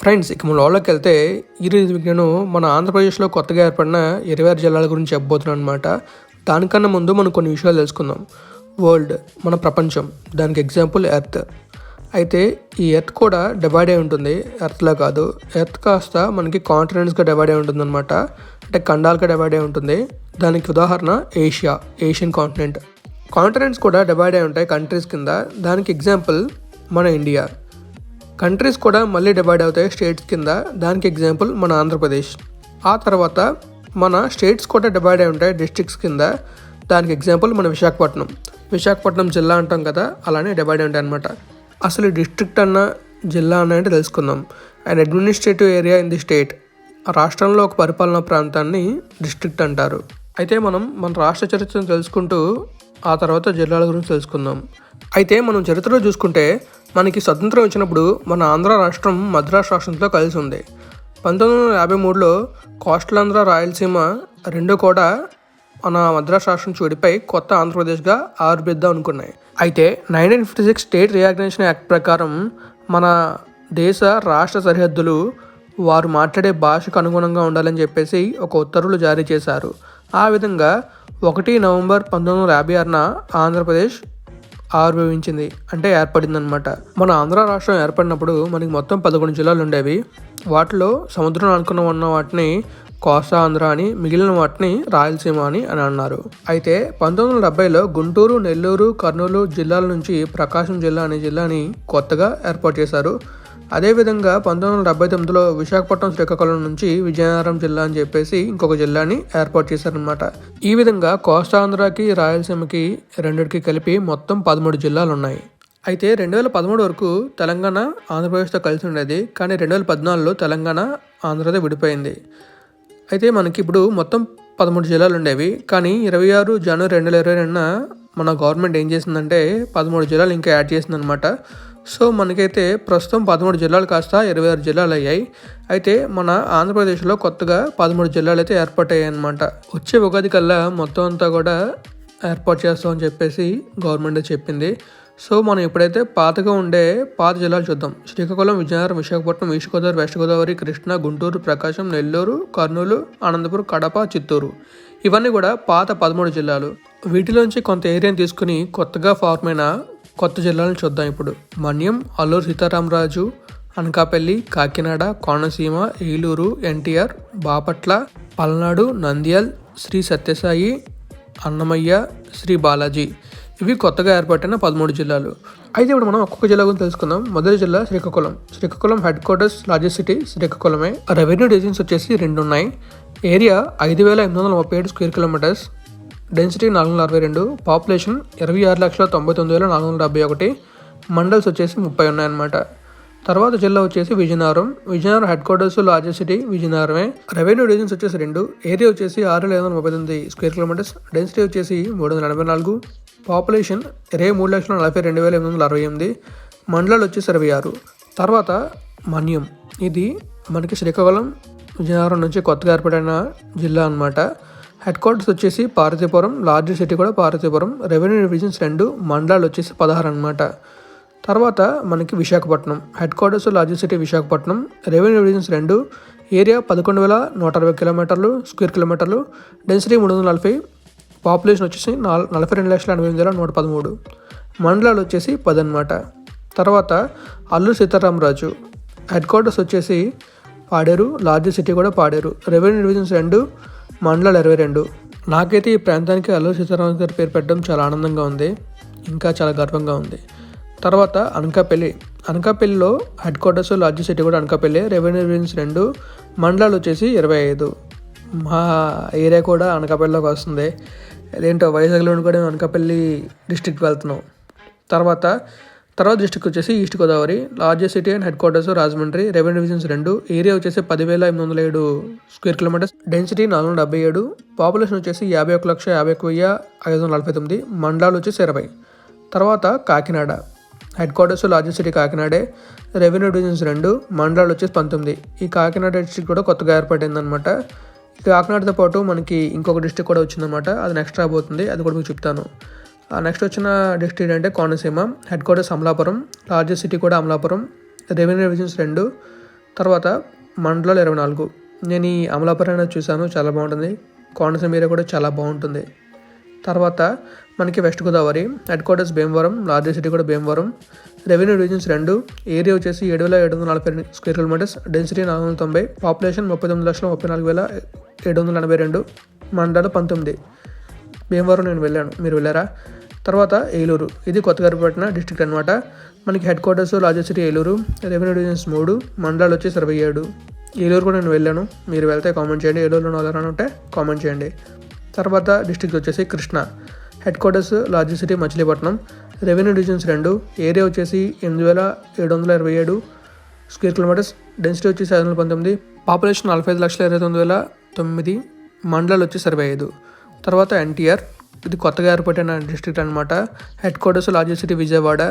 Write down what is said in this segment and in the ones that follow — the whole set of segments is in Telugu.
ఫ్రెండ్స్ ఇక మన లోపలికి వెళ్తే ఈరోజు నేను మన ఆంధ్రప్రదేశ్లో కొత్తగా ఏర్పడిన ఇరవై ఆరు జిల్లాల గురించి చెప్పబోతున్నాను అనమాట దానికన్నా ముందు మనం కొన్ని విషయాలు తెలుసుకుందాం. వరల్డ్ మన ప్రపంచం. దానికి ఎగ్జాంపుల్ ఎర్త్ అయితే ఈ ఎర్త్ కూడా డివైడ్ అయి ఉంటుంది. ఎర్త్లా కాదు. ఎర్త్ కాస్త మనకి కాంటినెంట్స్గా డివైడ్ అయి ఉంటుంది అనమాట అంటే ఖండాలుగా డివైడ్ అయి ఉంటుంది. దానికి ఉదాహరణ ఏషియా ఏషియన్ కాంటినెంట్ కాంటినెంట్స్ కూడా డివైడ్ అయి ఉంటాయి కంట్రీస్ కింద. దానికి ఎగ్జాంపుల్ మన ఇండియా కంట్రీస్ కూడా మళ్ళీ డివైడ్ అవుతాయి స్టేట్స్ కింద. దానికి ఎగ్జాంపుల్ మన ఆంధ్రప్రదేశ్. ఆ తర్వాత మన స్టేట్స్ కూడా డివైడ్ అయి ఉంటాయి డిస్ట్రిక్ట్స్ కింద. దానికి ఎగ్జాంపుల్ మన విశాఖపట్నం. విశాఖపట్నం జిల్లా అంటాం కదా అలానే డివైడ్ అయి ఉంటాయి అనమాట అసలు డిస్ట్రిక్ట్ అన్న జిల్లా అన్న అంటే తెలుసుకుందాం. And administrative area in the state ఆ రాష్ట్రంలో ఒక పరిపాలనా ప్రాంతాన్ని డిస్ట్రిక్ట్ అంటారు. అయితే మనం మన రాష్ట్ర చరిత్రను తెలుసుకుంటూ ఆ తర్వాత జిల్లాల గురించి తెలుసుకుందాం. అయితే మనం చరిత్రలో చూసుకుంటే మనకి స్వతంత్రం వచ్చినప్పుడు మన ఆంధ్ర రాష్ట్రం మద్రాస్ రాష్ట్రంతో కలిసి ఉంది. పంతొమ్మిది వందల యాభై మూడులో కోస్టలాంధ్ర రాయలసీమ రెండు కూడా మన మద్రాస్ రాష్ట్రం చూడిపై కొత్త ఆంధ్రప్రదేశ్గా ఆవిర్భిద్దాం అనుకున్నాయి. అయితే nineteen fifty six state reorganisation act ప్రకారం మన దేశ రాష్ట్ర సరిహద్దులు వారు మాట్లాడే భాషకు అనుగుణంగా ఉండాలని చెప్పేసి ఒక ఉత్తర్వులు జారీ చేశారు. ఆ విధంగా ఒకటి నవంబర్ పంతొమ్మిది వందల యాభై ఆరున ఆంధ్రప్రదేశ్ ఆవిర్భవించింది. అంటే ఏర్పడిందనమాట మన ఆంధ్ర రాష్ట్రం ఏర్పడినప్పుడు మనకి మొత్తం పదకొండు జిల్లాలు ఉండేవి. వాటిలో సముద్రం అనుకున్న ఉన్న వాటిని కోస్తా ఆంధ్ర అని మిగిలిన వాటిని రాయలసీమ అని అని అన్నారు. అయితే పంతొమ్మిది వందల డెబ్బైలో గుంటూరు నెల్లూరు కర్నూలు జిల్లాల నుంచి ప్రకాశం జిల్లా అనే జిల్లాని కొత్తగా ఏర్పాటు చేశారు. అదేవిధంగా పంతొమ్మిది వందల డెబ్బై తొమ్మిదిలో విశాఖపట్నం శ్రీకాకుళం నుంచి విజయనగరం జిల్లా అని చెప్పేసి ఇంకొక జిల్లాని ఏర్పాటు చేశారనమాట ఈ విధంగా కోస్తాంధ్రకి రాయలసీమకి రెండిటికి కలిపి మొత్తం పదమూడు జిల్లాలు ఉన్నాయి అయితే రెండు వేల పదమూడు వరకు తెలంగాణ ఆంధ్రప్రదేశ్తో కలిసి ఉండేది కానీ రెండు వేల పద్నాలుగులో తెలంగాణ ఆంధ్రతో విడిపోయింది. అయితే మనకి ఇప్పుడు మొత్తం పదమూడు జిల్లాలు ఉండేవి కానీ ఇరవై ఆరు జనవరి రెండు వేల ఇరవై రెండున మన గవర్నమెంట్ ఏం చేసిందంటే పదమూడు జిల్లాలు ఇంకా యాడ్ చేసిందనమాట సో మనకైతే ప్రస్తుతం పదమూడు జిల్లాలు కాస్త ఇరవై ఆరు జిల్లాలు అయ్యాయి. అయితే మన ఆంధ్రప్రదేశ్లో కొత్తగా పదమూడు జిల్లాలు అయితే ఏర్పాటయ్యాయి అనమాట వచ్చే ఉగాది కల్లా మొత్తం అంతా కూడా ఏర్పాటు చేస్తామని చెప్పేసి గవర్నమెంట్ చెప్పింది. సో మనం ఇప్పుడైతే పాతగా ఉండే పాత జిల్లాలు చూద్దాం. Srikakulam Vizianagaram Visakhapatnam east Godavari west Godavari Krishna Guntur Prakasam Nellore Kurnool Anantapuram Kadapa Chittoor. ఇవన్నీ కూడా పాత పదమూడు జిల్లాలు. వీటిలోంచి కొంత ఏరియాని తీసుకుని కొత్తగా ఫార్మ్ అయిన కొత్త జిల్లాలను చూద్దాం ఇప్పుడు. మన్యం అల్లూరు సీతారామరాజు అనకాపల్లి కాకినాడ కోనసీమ ఏలూరు ఎన్టీఆర్ బాపట్ల పల్నాడు నంద్యాల్ శ్రీ సత్యసాయి అన్నమయ్య శ్రీ బాలాజీ. ఇవి కొత్తగా ఏర్పడిన పదమూడు జిల్లాలు. అయితే ఇప్పుడు మనం ఒక్కొక్క జిల్లా గురించి తెలుసుకుందాం. మొదటి జిల్లా Srikakulam. Srikakulam headquarters largest city శ్రీకాకుళమే. Revenue divisions వచ్చేసి రెండు ఉన్నాయి ఏరియా ఐదు వేల ఎనిమిది వందల ముప్పై ఏడు స్క్వేర్ కిలోమీటర్స్. డెన్సిటీ నాలుగు వందల అరవై రెండు పాపులేషన్ ఇరవై ఆరు లక్షల తొంభై తొమ్మిది వేల నాలుగు వందల డెబ్బై ఒకటి మండల్స్ వచ్చేసి ముప్పై ఉన్నాయన్నమాట. తర్వాత జిల్లా వచ్చేసి Vizianagaram. Vizianagaram headquarters largest city విజయనగరమే. Revenue divisions వచ్చేసి రెండు. ఏరియా వచ్చేసి ఆరు వేల ఐదు వందల ముప్పై తొమ్మిది స్క్వేర్ కిలోమీటర్స్ డెన్సిటీ వచ్చేసి మూడు వందల ఎనభై నాలుగు. పాపులేషన్ ఇరవై మూడు లక్షల నలభై రెండు వేల ఎనిమిది వందల అరవై ఎనిమిది. మండలాలు వచ్చేసి ఇరవై ఆరు. తర్వాత మన్యం. ఇది మనకి శ్రీకాకుళం విజయనగరం నుంచి కొత్తగా ఏర్పడిన జిల్లా అనమాట హెడ్ క్వార్టర్స్ వచ్చేసి పార్వతీపురం లార్జ్ సిటీ కూడా పార్వతీపురం. రెవెన్యూ డివిజన్స్ రెండు మండలాలు వచ్చేసి పదహారు అనమాట తర్వాత మనకి Visakhapatnam. Headquarters large city Visakhapatnam. Revenue divisions రెండు ఏరియా పదకొండు వేల నూట అరవై కిలోమీటర్లు స్క్వేర్ కిలోమీటర్లు. డెన్సిటీ మూడు వందల నలభై పాపులేషన్ వచ్చేసి నాల్ నలభై రెండు లక్షల ఎనభై ఎనిమిది వేల నూట పదమూడు. మండలాలు వచ్చేసి పది అనమాట తర్వాత అల్లూరు సీతారామరాజు. హెడ్ క్వార్టర్స్ వచ్చేసి పాడేరు లార్జ్ సిటీ కూడా పాడేరు. రెవెన్యూ డివిజన్స్ రెండు మండలాలు ఇరవై రెండు. నాకైతే ఈ ప్రాంతానికి అల్లూరి సీతారామన్ గారి పేరు పెట్టడం చాలా ఆనందంగా ఉంది ఇంకా చాలా గర్వంగా ఉంది. తర్వాత అనకాపల్లి. అనకాపల్లిలో హెడ్ క్వార్టర్స్ లార్జెస్ట్ సిటీ కూడా అనకాపల్లి రెవెన్యూ డివిజన్స్ రెండు మండలాలు వచ్చేసి ఇరవై ఐదు. మా ఏరియా కూడా అనకాపల్లిలోకి వస్తుంది. అదేంటో వైజాగ్లో కూడా అనకాపల్లి డిస్ట్రిక్ట్ వెళ్తున్నాం. తర్వాత తర్వాత డిస్ట్రిక్ట్ వచ్చేసి east Godavari largest city and headquarters Rajahmundry revenue divisions రెండు. ఏరియా వచ్చేసి పదివేల ఎనిమిది వందల ఏడు స్క్వేర్ కిలోమీటర్స్ డెన్సిటీ నాలుగు వందల డెబ్బై ఏడు. పాపులేషన్ వచ్చేసి యాభై ఒక లక్ష యాభై ఒక వెయ్యి ఐదు వందల నలభై తొమ్మిది. మండలాలు వచ్చేసి ఇరవై. తర్వాత Kakinada. Headquarters largest city కాకినాడే. రెవెన్యూ డివిజన్స్ రెండు. మండలాలు వచ్చేసి పంతొమ్మిది. ఈ కాకినాడ డిస్ట్రిక్ట్ కూడా కొత్తగా ఏర్పడిందనమాట ఈ కాకినాడతో పాటు మనకి ఇంకొక డిస్ట్రిక్ట్ కూడా వచ్చిందనమాట అది నెక్స్ట్ రాబోతుంది. అది కూడా మీకు చెప్తాను. నెక్స్ట్ వచ్చిన డిస్ట్రిక్ట్ అంటే Konaseema headquarters Amalapuram largest city కూడా అమలాపురం రెవెన్యూ డివిజన్స్ రెండు తర్వాత మండలాలు ఇరవై నాలుగు. నేను ఈ అమలాపురం అనేది చూశాను చాలా బాగుంటుంది. కోనసీమ ఏరియా కూడా చాలా బాగుంటుంది. తర్వాత మనకి west Godavari headquarters Bhimavaram largest city కూడా భీమవరం రెవెన్యూ డివిజన్స్ రెండు ఏరియా వచ్చేసి ఏడు వేల ఏడు వందల నలభై రెండు స్క్వేర్ కిలోమీటర్స్ డెన్సిటీ నాలుగు వందల తొంభై పాపులేషన్ ముప్పై తొమ్మిది లక్షల ముప్పై నాలుగు వేల ఏడు వందల ఎనభై రెండు మండలాలు పంతొమ్మిది. భీమవరం నేను వెళ్ళాను. మీరు వెళ్ళారా? తర్వాత ఏలూరు. ఇది కొత్తగారిపట్న డిస్ట్రిక్ట్ అనమాట మనకి headquarters largest city Eluru revenue divisions మూడు మండలాలు వచ్చేసి ఇరవై ఏడు. ఏలూరు కూడా నేను వెళ్ళాను. మీరు వెళ్తే కామెంట్ చేయండి. ఏలూరులో వెళ్ళాలని ఉంటే కామెంట్ చేయండి. తర్వాత డిస్ట్రిక్ట్ వచ్చేసి Krishna. Headquarters largest city Machilipatnam. Revenue divisions రెండు. ఏరియా వచ్చేసి ఎనిమిది వేల ఏడు వందల ఇరవై ఏడు స్క్వేర్ కిలోమీటర్స్ డెన్సిటీ వచ్చేసి ఐదు వందల పంతొమ్మిది. పాపులేషన్ నలభై ఐదు లక్షల ఇరవై తొమ్మిది వేల తొమ్మిది. మండలాలు వచ్చేసి ఇరవై ఐదు. తర్వాత ఎన్టీఆర్. ఇది కొత్తగా ఏర్పడిన డిస్ట్రిక్ట్ అనమాట headquarters largest city Vijayawada.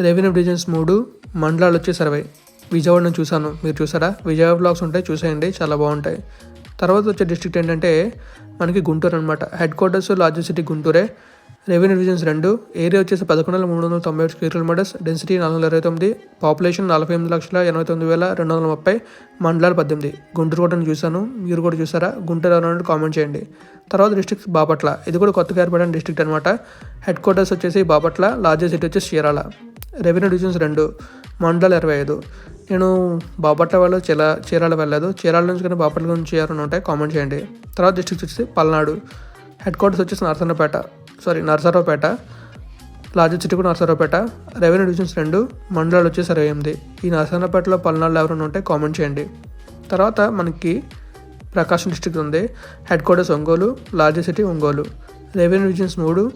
Revenue divisions మూడు మండలాలు వచ్చేసి సర్వే విజయవాడ నేను చూశాను. మీరు చూసారా? విజయవాడ బ్లాగ్స్ ఉంటాయి చూసేయండి. చాలా బాగుంటాయి. తర్వాత వచ్చే డిస్ట్రిక్ట్ ఏంటంటే మనకి గుంటూరు అనమాట హెడ్ క్వార్టర్స్ లార్జెస్ట్ సిటీ గుంటూరే. రెవెన్యూ డివిజన్స్ రెండు ఏరియా వచ్చేసి పదకొండు వేల మూడు వందల తొంభై ఏడు స్క్వేర్ కిలోమీటర్స్ డెన్సిటీ నాలుగు వందల ఇరవై తొమ్మిది పాపులేషన్ నలభై ఎనిమిది లక్షల ఎనభై తొమ్మిది వేల రెండు వందల ముప్పై మండలాలు పద్దెనిమిది. గుంటూరు కూడా చూశాను. మీరు కూడా చూసారా? గుంటూరు ఎవరైనా కామెంట్ చేయండి. తర్వాత డిస్ట్రిక్ట్ బాపట్ల. ఇది కూడా కొత్తగా ఏర్పడిన డిస్ట్రిక్ట్ అనమాట హెడ్ క్వార్టర్స్ వచ్చేసి బాపట్ల లార్జెస్ట్ సిటీ వచ్చేసి చీరాల. రెవెన్యూ డివిజన్స్ రెండు మండలాలు ఇరవై ఐదు. నేను బాపట్ల వాళ్ళు చీల చీరాల వెళ్ళలేదు. చీరాల నుంచి కానీ బాపట్ల నుంచి ఎవరైనా ఉంటాయి కామెంట్ చేయండి. తర్వాత డిస్ట్రిక్ట్ వచ్చేసి పల్నాడు. హెడ్ క్వార్టర్స్ వచ్చేసి Narasannapeta. Sorry Narasaraopet largest city కూడా నరసరావుపేట రెవెన్యూ డివిజన్స్ రెండు మండలాలు వచ్చేసి ఇరవై ఎనిమిది. ఈ నరసన్నపేటలో పల్నాడులో ఎవరైనా ఉంటే కామెంట్ చేయండి. తర్వాత మనకి ప్రకాశం డిస్టిక్ ఉంది. Headquarters Ongole largest city Ongole. Revenue divisions మూడు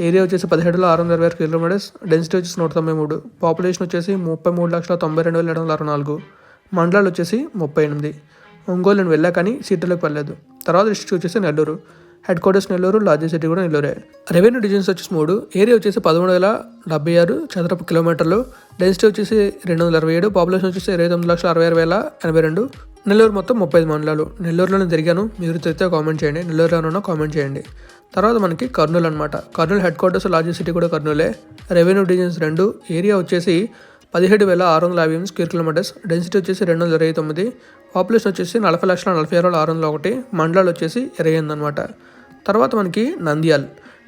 ఏరియా వచ్చేసి పదిహేడులో ఆరు వందల ఇరవై ఆరు కిలోమీటర్స్ డెన్సిటీ వచ్చేసి నూట తొంభై మూడు. పాపులేషన్ వచ్చేసి ముప్పై మూడు లక్షల తొంభై రెండు వేల ఏడు వందల అరవై నాలుగు. మండలాలు వచ్చేసి ముప్పై ఎనిమిది. ఒంగోలు నేను వెళ్ళా కానీ సీట్లోకి వెళ్ళలేదు. తర్వాత డిస్టిక్ వచ్చేసి Nellore. Headquarters Nellore largest city కూడా నెల్లూరే. రెవెన్యూ డివిజన్స్ వచ్చేసి మూడు ఏరియా వచ్చేసి పదమూడు వేల డెబ్బై ఆరు చదరపు కిలోమీటర్లు. డెన్సిటీ వచ్చేసి రెండు వందల అరవై ఏడు పాపులేషన్ వచ్చేసి ఇరవై తొమ్మిది లక్షల అరవై ఆరు వేల ఎనభై రెండు. నెల్లూరు మొత్తం ముప్పై ఐదు మండలాలు. నెల్లూరులోనే తిరిగాను మీరు తిరిగితే కామెంట్ చేయండి. నెల్లూరులో ఉన్నా కామెంట్ చేయండి. తర్వాత మనకి కర్నూలు అనమాట Kurnool headquarters largest city కూడా కర్నూలే. రెవెన్యూ డివిజన్స్ రెండు ఏరియా వచ్చేసి పదిహేడు వేల ఆరు వందల యాభై ఎనిమిది స్క్వేర్ కిలోమీటర్స్. డెన్సిటీ వచ్చేసి రెండు వందల ఇరవై తొమ్మిది. పాపులేషన్ వచ్చేసి నలభై లక్షల నలభై ఆరు వేల ఆరు వందల ఒకటి. మండలాలు వచ్చేసి ఇరవై ఎనిమిది అనమాట తర్వాత మనకి Nandyal.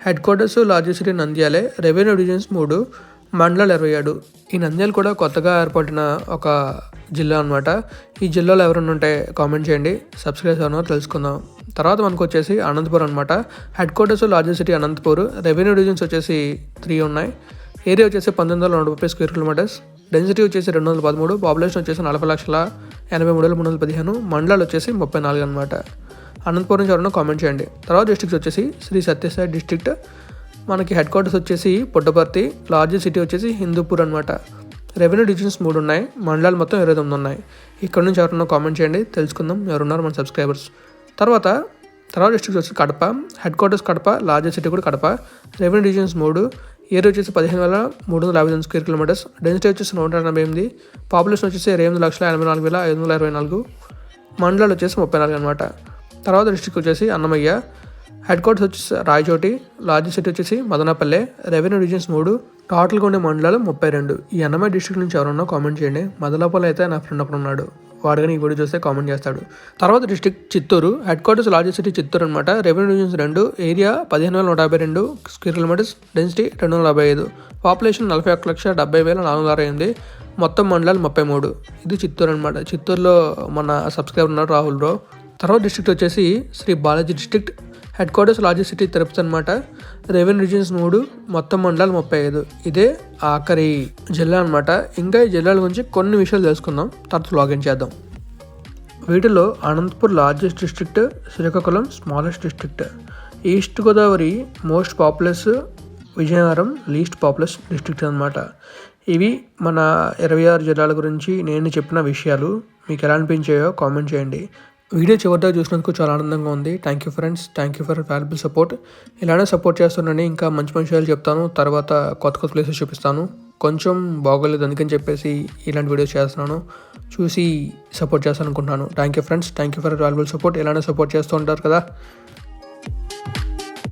Headquarters largest city నంద్యాలే. రెవెన్యూ డివిజన్స్ మూడు మండలాలు ఇరవై ఏడు. ఈ నంద్యాల కూడా కొత్తగా ఏర్పడిన ఒక జిల్లా అనమాట ఈ జిల్లాలో ఎవరైనా ఉంటే కామెంట్ చేయండి. సబ్స్క్రైబ్ అవ్వనో తెలుసుకుందాం. తర్వాత మనకు వచ్చేసి అనంతపురం అనమాట headquarters largest city Anantapur. Revenue divisions వచ్చేసి త్రీ ఉన్నాయి. ఏరియా వచ్చేసి పంతొమ్మిది వందల నూట ముప్పై స్క్వేర్ కిలోమీటర్స్ డెన్సిటీ వచ్చేసి రెండు వందల పదమూడు. పాపులేషన్ వచ్చేసి నలభై లక్షల ఎనభై మూడు వేల మూడు వందల పదిహేను. మండలాలు వచ్చేసి ముప్పై నాలుగు అనమాట అనంతపురం నుంచి ఎవరైనా కామెంట్ చేయండి. తర్వాత డిస్ట్రిక్ట్స్ వచ్చేసి శ్రీ సత్యసాయి డిస్ట్రిక్ట్ మనకి హెడ్ క్వార్టర్స్ వచ్చేసి పుట్టపర్తి లార్జెస్ట్ సిటీ వచ్చేసి హిందూపూర్ అనమాట రెవెన్యూ డివిజన్స్ మూడు ఉన్నాయి. మండలాలు మొత్తం ఇరవై తొమ్మిది ఉన్నాయి. ఇక్కడ నుంచి ఎవరన్నా కామెంట్ చేయండి. తెలుసుకుందాం. ఎవరున్నారు మన సబ్స్క్రైబర్స్ తర్వాత తర్వాత డిస్ట్రిక్ట్స్ వచ్చి Kadapa. Headquarters Kadapa largest city కూడా కడప. రెవెన్యూ డివిజన్స్ మూడు. ఏరియా వచ్చేసి పదిహేను వేల మూడు వందల యాభై తొమ్మిది స్క్వేర్ కిలోమీటర్స్ డెన్సిటీ వచ్చేసి నూట ఎనభై ఎనిమిది. పాపులేషన్ వచ్చేసి ఇరవై ఎనిమిది లక్షల ఎనభై నాలుగు వేల ఐదు వందల ఇరవై నాలుగు. మండలాలు వచ్చేసి ముప్పై నాలుగు అనమాట తర్వాత డిస్ట్రిక్ట్ వచ్చేసి అన్నమయ్య. హెడ్ క్వార్టర్స్ వచ్చేసి రాయచోటి లార్జెస్ట్ సిటీ వచ్చేసి మదనపల్లె రెవెన్యూ డివిజన్స్ మూడు టోటల్గా ఉండే మండలాలు ముప్పై రెండు. ఈ అన్నమయ్య డిస్ట్రిక్ట్ నుంచి ఎవరన్నా కామెంట్ చేయండి. మదనపల్లి అయితే నా ఫ్రెండ్ ఒకడు ఉన్నాడు. వాడుగా ఈ వీడియో చూస్తే కామెంట్ చేస్తాడు. తర్వాత district Chittoor. Headquarters largest city Chittoor అనమాట రెవెన్యూ డివిజన్స్ రెండు ఏరియా పదిహేను వేల నూట యాభై రెండు స్క్వేర్ కిలోమీటర్స్ డెన్సిటీ రెండు వందల యాభై ఐదు. పాపులేషన్ నలభై ఒక్క లక్ష డెబ్బై వేల నాలుగు వందల అరవై ఎనిమిది. మొత్తం మండలాలు ముప్పై మూడు. ఇది చిత్తూరు అనమాట చిత్తూరులో మన సబ్స్క్రైబర్ ఉన్నారు రాహుల్ రావు తర్వాత డిస్ట్రిక్ట్ వచ్చేసి Shri Balaji district headquarters largest city Tirupati అనమాట రెవెన్యూ రీజన్స్ మూడు మొత్తం మండలాలు ముప్పై ఐదు. ఇదే ఆఖరి జిల్లా అనమాట ఇంకా ఈ జిల్లాల గురించి కొన్ని విషయాలు తెలుసుకుందాం. తర్వాత లాగిన్ చేద్దాం. వీటిలో Anantapur largest district Srikakulam smallest district east Godavari most populous Vizianagaram least populous district అనమాట ఇవి మన ఇరవై ఆరు జిల్లాల గురించి నేను చెప్పిన విషయాలు. మీకు ఎలా అనిపించాయో కామెంట్ చేయండి. వీడియో చివరిదాకా చూసినందుకు చాలా ఆనందంగా ఉంది. Thank you friends thank you for valuable support ఇలానే సపోర్ట్ చేస్తున్నాను ఇంకా మంచి మంచి విషయాలు చెప్తాను. తర్వాత కొత్త కొత్త ప్లేసెస్ చూపిస్తాను. కొంచెం బాగోలేదు అందుకని చెప్పేసి ఇలాంటి వీడియోస్ చేస్తున్నాను. చూసి సపోర్ట్ చేస్తాను అనుకుంటున్నాను thank you friends thank you for valuable support ఇలానే సపోర్ట్ చేస్తూ ఉంటారు కదా.